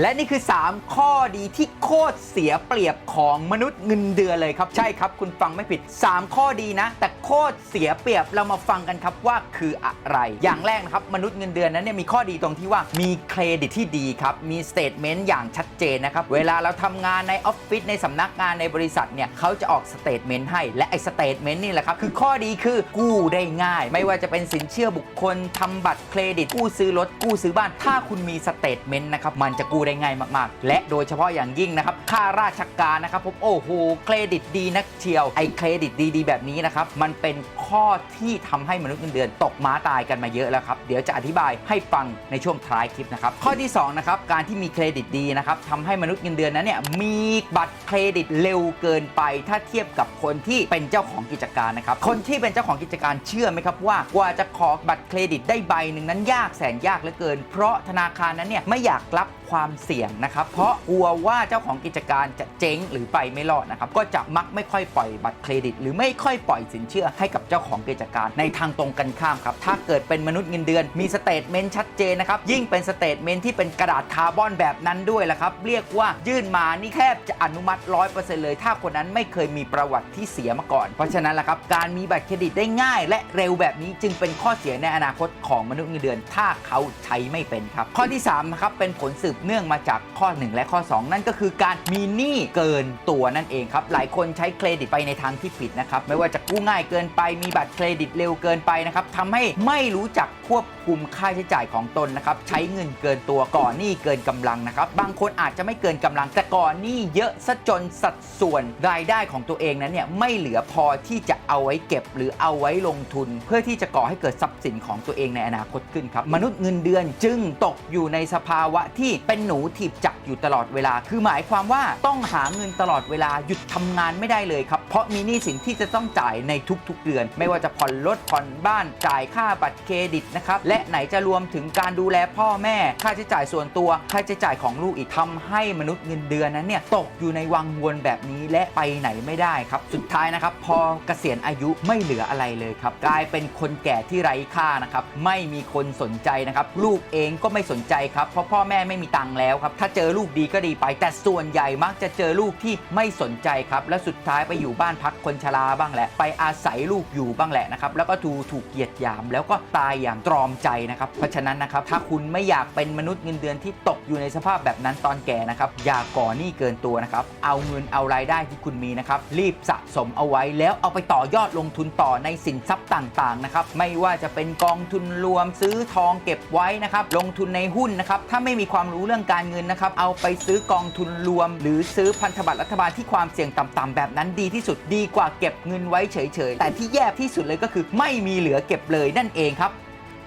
และนี่คือ 3 ข้อดีที่โคตรเสียเปรียบของมนุษย์เงินเดือนเลยครับ ใช่ครับ คุณฟังไม่ผิด 3 ข้อดีนะ แต่โคตรเสียเปรียบเรามาฟังกันครับว่าคืออะไร อย่างแรกนะครับมนุษย์เงินเดือนนั้นเนี่ยมีข้อดีตรงที่ว่ามีเครดิตที่ดีครับ มีสเตทเมนต์อย่างชัดเจนนะครับ เวลาเราทำงานในออฟฟิศในสำนักงานในบริษัทเนี่ยเขาจะออกสเตทเมนต์ให้และไอ้สเตทเมนต์นี่แหละครับคือข้อดีคือกู้ได้ง่าย ไม่ว่าจะเป็นสินเชื่อบุคคลทำบัตรเครดิตกู้ซื้อรถกู้ซื้อบ้าน ถ้าคุณมีสเตทเมนต์นะครับมันจะกู้ได้ง่ายมากๆ และโดยเฉพาะอย่างยิ่งนะครับค่าราชการนะครับผมโอ้โหเครดิตดีนักเชียวไอ้เครดิตดีๆ แบบนี้นะครับมันเป็นข้อที่ทำให้มนุษย์เงินเดือนตกม้าตายกันมาเยอะแล้วครับเดี๋ยวจะอธิบายให้ฟังในช่วงท้ายคลิปนะครับข้อที่สองนะครับการที่มีเครดิตดีนะครับทำให้มนุษย์เงินเดือนนั้นเนี่ยมีบัตรเครดิตเร็วเกินไป ถ้าเทียบกับคนที่เป็นเจ้าของกิจการนะครับคนที่เป็นเจ้าของกิจการเชื่อไหมครับว่ากว่าจะขอบัตรเครดิตได้ใบหนึ่งนั้นยากแสนยากเหลือเกิน เพราะธนาคารนั้นเนี่ยไม่อยากรับความเสี่ยงนะครับ เพราะกลัวว่าเจ้าของกิจการจะเจ๊งหรือไปไม่รอดนะครับ ก็จะมักไม่ค่อยปล่อยบัตรเครดิต หรือไม่ค่อยปล่อยสินเชื่อให้กับเจ้าของกิจการในทางตรงกันข้ามครับ ถ้าเกิดเป็นมนุษย์เงินเดือน มีสเตทเมนต์ชัดเจนนะครับ ยิ่งเป็นสเตทเมนต์ที่เป็นกระดาษคาร์บอนแบบนั้นด้วยละครับ เรียกว่ายื่นมานี่แทบจะอนุมัติ100%เลย ถ้าคนนั้นไม่เคยมีประวัติที่เสียมาก่อน เพราะฉะนั้นละครับ การมีบัตรเครดิตได้ง่าย และเร็วแบบนี้จึงเป็นข้อเสียในอนาคตของมนุษย์เงินเดือน ถ้าเขาใช้ไม่เป็นครับ ข้อที่3นะครับเป็นผลสืบเนื่องมาจากข้อ 1 และข้อ 2 นั่นก็คือการมีหนี้เกินตัวนั่นเองครับ หลายคนใช้เครดิตไปในทางที่ผิดนะครับ ไม่ว่าจะกู้ง่ายเกินไป มีบัตรเครดิตเร็วเกินไปนะครับทำให้ไม่รู้จักควบคุมค่าใช้จ่ายของตนนะครับใช้เงินเกินตัวก่อนหนี้เกินกำลังนะครับบางคนอาจจะไม่เกินกำลัง แต่ก่อนหนี้เยอะซะจนสัดส่วนรายได้ของตัวเองนั้นเนี่ยไม่เหลือพอที่จะเอาไว้เก็บ หรือเอาไว้ลงทุน เพื่อที่จะก่อให้เกิดทรัพย์สินของตัวเองในอนาคตขึ้นครับมนุษย์เงินเดือนจึงตกอยู่ในสภาวะที่เป็นหนูถีบจักอยู่ตลอดเวลา คือหมายความว่าต้องหาเงินตลอดเวลาหยุดทำงานไม่ได้เลยครับเพราะมีหนี้สินที่จะต้องจ่ายในทุกๆเดือน ไม่ว่าจะผ่อนรถผ่อนบ้านจ่ายค่าบัตรเครดิตนะครับและไหนจะรวมถึงการดูแลพ่อแม่ ค่าใช้จ่ายส่วนตัว ค่าใช้จ่ายของลูกอีกทำให้มนุษย์เงินเดือนนั้นเนี่ยตกอยู่ในวังวนแบบนี้และไปไหนไม่ได้ครับ สุดท้ายนะครับ พอเกษียณอายุไม่เหลืออะไรเลยครับ กลายเป็นคนแก่ที่ไร้ค่านะครับ ไม่มีคนสนใจนะครับ ลูกเองก็ไม่สนใจครับ เพราะพ่อแม่ไม่มีตังค์แล้วครับ ถ้าเจอลูกดีก็ดีไป แต่ส่วนใหญ่มักจะเจอลูกที่ไม่สนใจครับ และสุดท้ายไปอยู่บ้านพักคนชราบ้างแหละ ไปอาศัยลูกอยู่บ้างแหละนะครับ แล้วก็ถูกถูกเหยียดยาม แล้วก็ตายอย่างตรอมใจนะครับ เพราะฉะนั้นนะครับ ถ้าคุณไม่อยากเป็นมนุษย์เงินเดือนที่ตกอยู่ในสภาพแบบนั้นตอนแก่นะครับ อย่าก่อหนี้เกินตัวนะครับ เอาเงินเอารายได้ที่คุณมีนะครับ รีบสะสมเอาไว้แล้วเอาไปต่อยอดลงทุนต่อในสินทรัพย์ต่างๆนะครับ ไม่ว่าจะเป็นกองทุนรวมซื้อทองเก็บไว้นะครับ ลงทุนในหุ้นนะครับ ถ้าไม่มีความรู้เรื่องการเงินนะครับ เอาไปซื้อกองทุนรวม หรือซื้อพันธบัตรรัฐบาลที่ความเสี่ยงต่ำๆแบบนั้นดีที่สุดดีกว่าเก็บเงินไว้เฉยๆ แต่ที่แย่ที่สุดเลยก็คือ ไม่มีเหลือเก็บเลยนั่นเองครับ